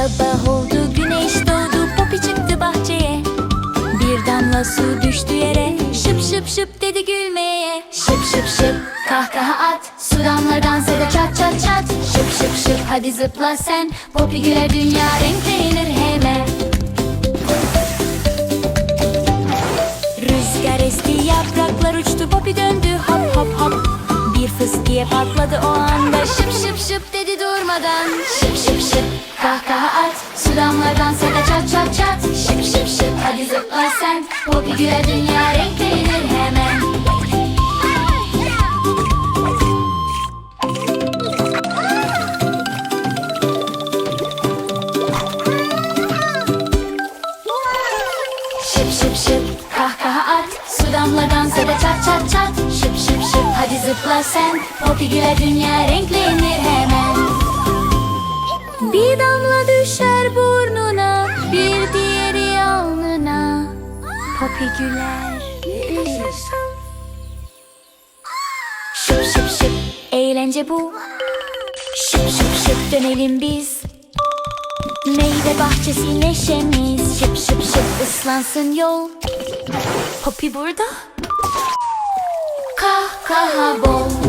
Sabah oldu güneş doğdu Popi çıktı bahçeye. Bir damla su düştü yere Şıp şıp şıp dedi gülmeye. Şıp şıp şıp kahkaha at Su damlar dans ede çat çat çat. Şıp şıp şıp hadi zıpla sen Popi güler dünya renklenir hemen. Rüzgar esti yapraklar uçtu Popi döndü hop hop hop. Bir fıs diye patladı o anda Şıp şıp şıp dedi durmadan. Şıp kahkaha at Su damlar dans eder çat çat çat. Şıp şıp şıp hadi zıpla sen. Popi güler dünya renklenir hemen. Şıp şıp şıp kahkaha at. Su damla dans ede çat çat çat. Şıp şıp şıp hadi zıpla sen. Popi güler dünya renklenir hemen Popi güler Şıp şıp şıp. Eğlence bu. Şıp şıp şıp. Dönelim biz. Meyve bahçesi neşemiz. Şıp şıp şıp. Islansın yol. Poppy burada. Kahkaha bol